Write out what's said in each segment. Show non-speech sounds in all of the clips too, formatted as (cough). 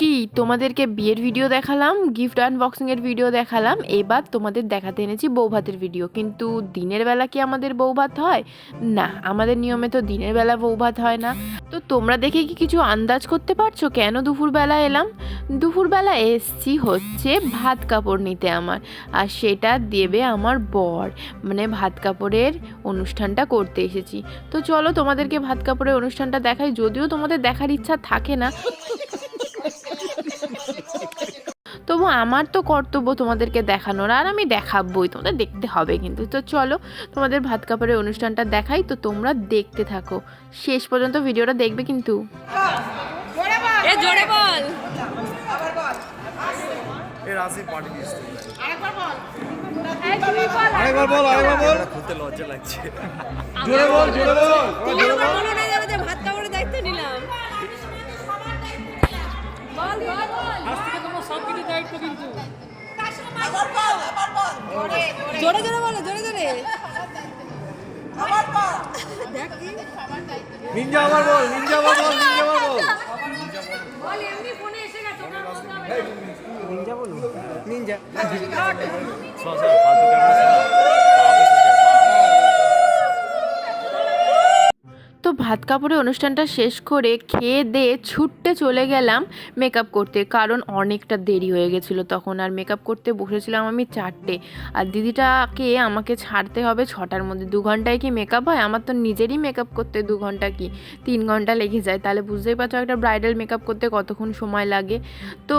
কি, তোমাদেরকে বিয়ের ভিডিও দেখালাম গিফট আনবক্সিংয়ের ভিডিও দেখালাম, এবার তোমাদের দেখাতে এনেছি বৌভাতের ভিডিও কিন্তু দিনের বেলা কি আমাদের বৌভাত হয়? না, আমাদের নিয়মে তো দিনের বেলা বৌভাত হয় না। তো তোমরা দেখে কি কিছু আন্দাজ করতে পারছ? কেন দুপুরবেলা এলাম? দুপুরবেলা এসছি হচ্ছে ভাত কাপড় নিতে আমার, আর সেটা দেবে আমার বর। মানে ভাত কাপড়ের অনুষ্ঠানটা করতে এসেছি। তো চলো তোমাদেরকে ভাত কাপড়ের অনুষ্ঠানটা দেখাই, যদিও তোমাদের দেখার ইচ্ছা থাকে না। তবু আমার তো কর্তব্য তোমাদেরকে দেখানোর আর আমি দেখাবই তোমাদের দেখতে হবে কিন্তু। তো চলো তোমাদের ভাত কাপড়ের অনুষ্ঠানটা দেখাই তো তোমরা দেখতে থাকো। শেষ পর্যন্ত ভিডিওটা দেখবে কিন্তু। এ জোরে বল। এর আসি পার্টি দিস আরেকবার বল। আরেকবার বল খুলতে লজ্জা লাগছে। জোরে বল জোরে বল। তুমি আমার বল জোরে জোরে। বলো জোরে জোরে। নিনজা আবার বল নিনজা আবার বল নিনজা আবার বল। বল এমনি ফোনে এসে গেছে ওটা বলতে নিনজা বলো নিনজা সর সর ফালতু ক্যামেরা ভাত কাপড়ের অনুষ্ঠানটা শেষ করে খেয়ে দিয়ে ছুটতে চলে গেলাম মেকআপ করতে। কারণ অনেকটা দেরি হয়ে গেছিল তখন আর মেকআপ করতে বসেছিলাম আমি চারটে। আর দিদিটাকে আমাকে ছাড়তে হবে ছটার মধ্যে। দু ঘন্টায় কি মেকআপ হয়? আমার তো নিজেরই মেকআপ করতে দু ঘণ্টা কি? তিন ঘণ্টা লেগে যায়। তাহলে বুঝতেই পারছ একটা ব্রাইডাল মেকআপ করতে কতক্ষণ সময় লাগে? তো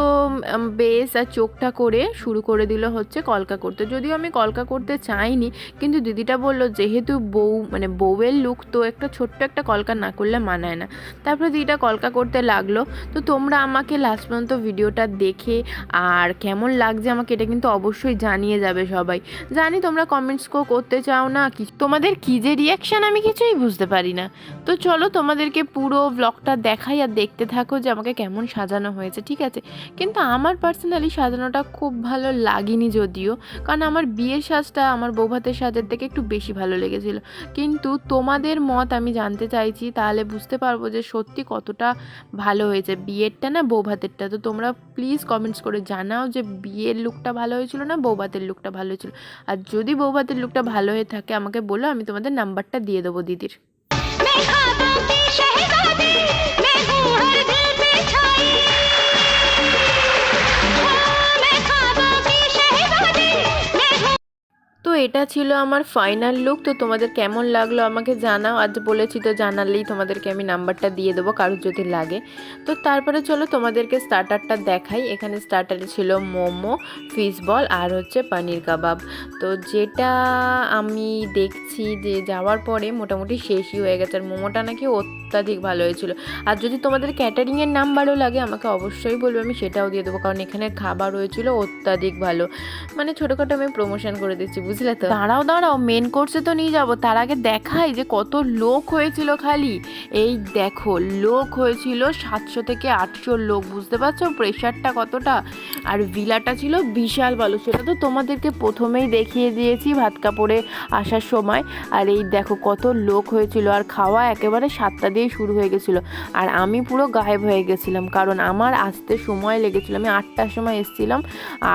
বেশ আর চোখটা করে শুরু করে দিল হচ্ছে কলকা করতে। যদিও আমি কলকা করতে চাইনি, কিন্তু দিদিটা বলল, যেহেতু বউ মানে বউয়ের লুক তো একটা ছোট্ট একটা কলকা না করলে মানায় না। তারপরে দিদিটা কলকা করতে লাগল। তো তোমরা আমাকে লাস্ট পর্যন্ত ভিডিওটা দেখে আর কেমন লাগছে আমাকে এটা কিন্তু অবশ্যই জানিয়ে যাবে সবাই। জানি তোমরা কমেন্টস কো করতে চাও না, কি তোমাদের কী যে রিয়াকশান আমি কিছুই বুঝতে পারি না। তো চলো তোমাদেরকে পুরো ব্লগটা দেখাই আর দেখতে থাকো যে আমাকে কেমন সাজানো হয়েছে, ঠিক আছে? কিন্তু আমার পার্সোনালি সাজানোটা খুব ভালো লাগেনি যদিও, কারণ আমার বিয়ের সাজটা আমার বৌভাতের সাজের থেকে একটু বেশি ভালো লেগেছিল। কিন্তু তোমাদের মত আমি জানতে চাইছি, তাহলে বুঝতে পারব যে সত্যি কতটা ভালো হয়েছে। বিয়েরটা না বৌভাতেরটা। তো তোমরা প্লিজ কমেন্টস করে জানাও যে বিয়ের লুকটা ভালো হয়েছিল না বৌভাতের লুকটা ভালো হয়েছিল। আর যদি বৌভাতের লুকটা ভালো হয়ে থাকে, আমাকে বলো, আমি তোমাদের নাম্বারটা দিয়ে দেবো দিদির। তো এটা ছিল আমার ফাইনাল লুক তো তোমাদের কেমন লাগল আমাকে জানাও। আজ বলেছি তো জানালেই তোমাদেরকে আমি নাম্বারটা দিয়ে দেবো, কারোর যদি লাগে। তো তারপরে চলো তোমাদেরকে স্টার্টারটা দেখাই। এখানে স্টার্টারে ছিল মোমো ফিশ বল আর হচ্ছে পানির কাবাব। তো যেটা আমি দেখছি যে যাওয়ার পরে মোটামুটি শেষই হয়ে গেছে, আর মোমোটা নাকি অত্যাধিক ভালো হয়েছিল। আর যদি তোমাদের ক্যাটারিংয়ের নাম্বারও লাগে, আমাকে অবশ্যই বলবে, আমি সেটাও দিয়ে দেবো, কারণ এখানে খাবার হয়েছিল অত্যাধিক ভালো। মানে ছোটোখাটো আমি প্রমোশন করে দিচ্ছি বুঝলে তো? দাঁড়াও দাঁড়াও মেন কোর্সে তো নিয়ে যাব। তার আগে দেখাই যে কত লোক হয়েছিল খালি। এই দেখো, লোক হয়েছিল সাতশো থেকে আটশো লোক, বুঝতে পারছ? প্রেশারটা কতটা? আর ভিলাটা ছিল বিশাল ভালো সেটা তো তোমাদেরকে প্রথমেই দেখিয়ে দিয়েছি ভাত কাপড়ে আসার সময়। আর এই দেখো কত লোক হয়েছিল, আর খাওয়া একেবারে সাতটা দিয়েই শুরু হয়ে গেছিল। আর আমি পুরো গায়েব হয়ে গেছিলাম, কারণ আমার আসতে সময় লেগেছিলো। আমি আটটার সময় এসেছিলাম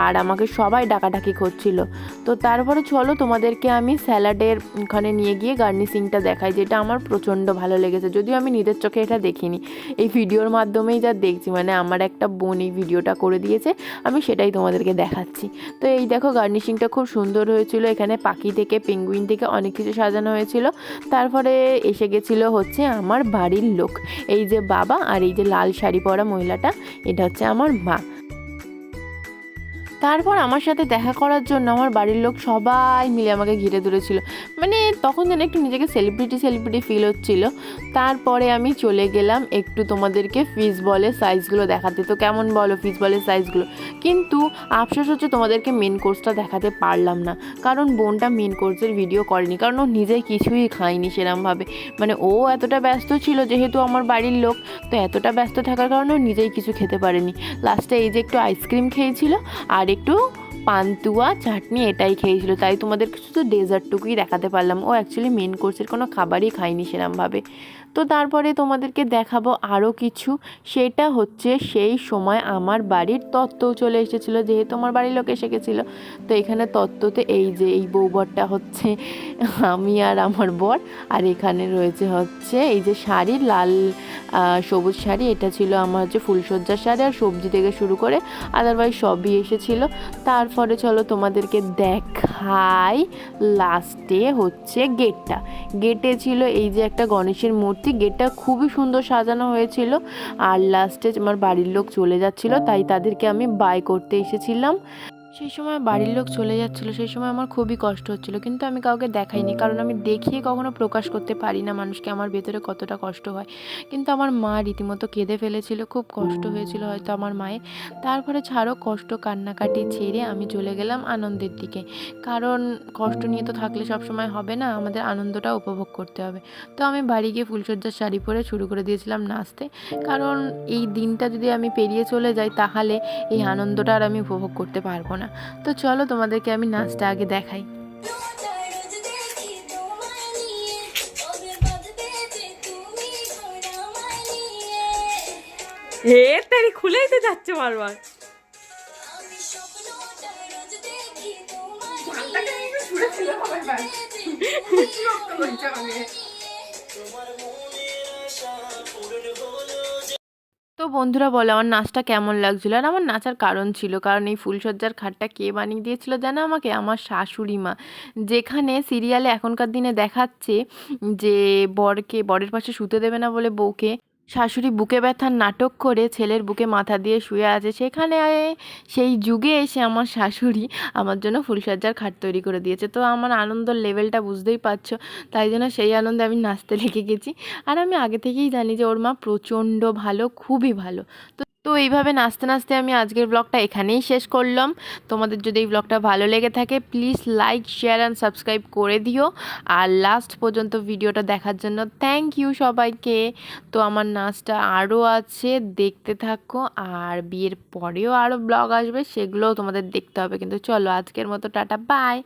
আর আমাকে সবাই ডাকাডাকি করছিল। তো তারপরে চলো তোমাদেরকে আমি স্যালাডের ওখানে নিয়ে গিয়ে গার্নিশিংটা দেখাই, যেটা আমার প্রচণ্ড ভালো লেগেছে। যদিও আমি নিজের চোখে এটা দেখিনি। এই ভিডিওর মাধ্যমেই যা দেখছি মানে আমার একটা বোন এই ভিডিওটা করে দিয়েছে। আমি সেটাই তোমাদেরকে দেখাচ্ছি। তো এই দেখো গার্নিশিংটা খুব সুন্দর হয়েছিল। এখানে পাখি থেকে পেঙ্গুইন থেকে অনেক কিছু সাজানো হয়েছিল। তারপরে এসে গেছিল হচ্ছে আমার বাড়ির লোক। এই যে বাবা আর এই যে লাল শাড়ি পরা মহিলাটা, এটা হচ্ছে আমার মা। তারপর আমার সাথে দেখা করার জন্য আমার বাড়ির লোক সবাই মিলে আমাকে ঘিরে ধরেছিল। মানে তখন যেন একটু নিজেকে সেলিব্রিটি সেলিব্রিটি ফিল হচ্ছিল। তারপরে আমি চলে গেলাম একটু তোমাদেরকে ফিস বলের সাইজগুলো দেখাতে। তো কেমন বলো ফিস বলের সাইজগুলো কিন্তু আফসোস হচ্ছে তোমাদেরকে মেন কোর্সটা দেখাতে পারলাম না। কারণ বোনটা মেন কোর্সের ভিডিও করেনি। কারণ ও নিজে কিছুই খায়নি সেরমভাবে। মানে ও এতটা ব্যস্ত ছিল যেহেতু আমার বাড়ির লোক। তো এতটা ব্যস্ত থাকার কারণে ও নিজেই কিছু খেতে পারেনি। লাস্টে এই যে একটু আইসক্রিম খেয়েছিল, আর একটু পান্তুয়া চাটনি এটাই খেয়েছিল। তাই তোমাদের শুধু ডেজার্টটুকুই দেখাতে পারলাম। ও অ্যাকচুয়ালি মেন কোর্সের কোনো খাবারই খায়নি সেরমভাবে। তো তারপরে তোমাদেরকে দেখাবো আরও কিছু। সেটা হচ্ছে সেই সময় আমার বাড়ির তত্ত্বও চলে এসেছিল। যেহেতু আমার বাড়ির লোক এসে গেছিল, তো এখানে তত্ত্বতে এই যে, এই বউবরটা হচ্ছে (laughs) আমি আর আমার বর। আর এখানে রয়েছে হচ্ছে এই যে শাড়ি লাল সবুজ শাড়ি। এটা ছিল আমার হচ্ছে ফুলসজ্জার শাড়ি আর সবজি থেকে শুরু করে আদারওয়াইজ সবই এসেছিল। তারপরে চলো তোমাদেরকে দেখাই লাস্টে হচ্ছে গেটটা। গেটে ছিল এই যে একটা গণেশের মূর্তি। গেটটা খুবই সুন্দর সাজানো হয়েছিল। আর লাস্টে আমার বাড়ির লোক চলে যাচ্ছিল, তাই তাদেরকে আমি বাই করতে এসেছিলাম। সেই সময় বাড়ির লোক চলে যাচ্ছিল, সেই সময় আমার খুবই কষ্ট হচ্ছিল। কিন্তু আমি কাউকে দেখাইনি, কারণ আমি দেখিয়ে কখনো প্রকাশ করতে পারি না মানুষকে আমার ভেতরে কতটা কষ্ট হয়। কিন্তু আমার মা রীতিমতো কেঁদে ফেলেছিল, খুব কষ্ট হয়েছিল হয়তো আমার মায়ের। তারপরে ছাড়ো কষ্ট কান্নাকাটি ছেড়ে আমি চলে গেলাম আনন্দের দিকে। কারণ কষ্ট নিয়ে তো থাকলে সবসময় হবে না, আমাদের আনন্দটা উপভোগ করতে হবে। তো আমি বাড়ি গিয়ে ফুলসজ্জার শাড়ি পরে শুরু করে দিয়েছিলাম নাচতে। কারণ এই দিনটা যদি আমি পেরিয়ে চলে যাই, তাহলে এই আনন্দটা আর আমি উপভোগ করতে পারব না। তো চলো তোমাদেরকে আমি নাচটা আগে দেখাই। হে তারি খুলেই তো যাচ্ছে বারবার। আমি তো বন্ধুরা বলো, আমার নাচটা কেমন লাগছিল? আর আমার নাচার কারণ ছিল, কারণ এই ফুলসজ্জার খাটটা কে বানিয়ে দিয়েছিল জানো আমাকে? আমার শাশুড়ি মা। যেখানে সিরিয়ালে এখনকার দিনে দেখাচ্ছে যে বরকে, বরের পাশে শুতে দেবে না বলে বউকে। শাশুড়ি বুকে ব্যথার নাটক করে ছেলের বুকে মাথা দিয়ে শুয়ে আছে, সেখানে সেই যুগে এসে আমার শাশুড়ি আমার জন্য ফুলসজ্জার খাট তৈরি করে দিয়েছে। তো আমার আনন্দর লেভেলটা বুঝতেই পারছ, তাই জন্য সেই আনন্দে আমি নাচতে (laughs) লেগে গেছি। আর আমি আগে থেকেই জানি যে ওর মা প্রচণ্ড ভালো, খুবই ভালো। তো তো এইভাবে নাচতে নাচতে আমি আজকের ব্লগটা এখানেই শেষ করলাম। তোমাদের যদি এই ব্লগটা ভালো লেগে থাকে please like share and subscribe করে দিও। আর লাস্ট পর্যন্ত ভিডিওটা দেখার জন্য থ্যাংক ইউ সবাইকে। তো আমার নাচটা আরও আছে, দেখতে থাকো। আর বিয়ের পরেও আরও ব্লগ আসবে, সেগুলোও তোমাদের দেখতে হবে। কিন্তু চলো আজকের মতো টাটা বাই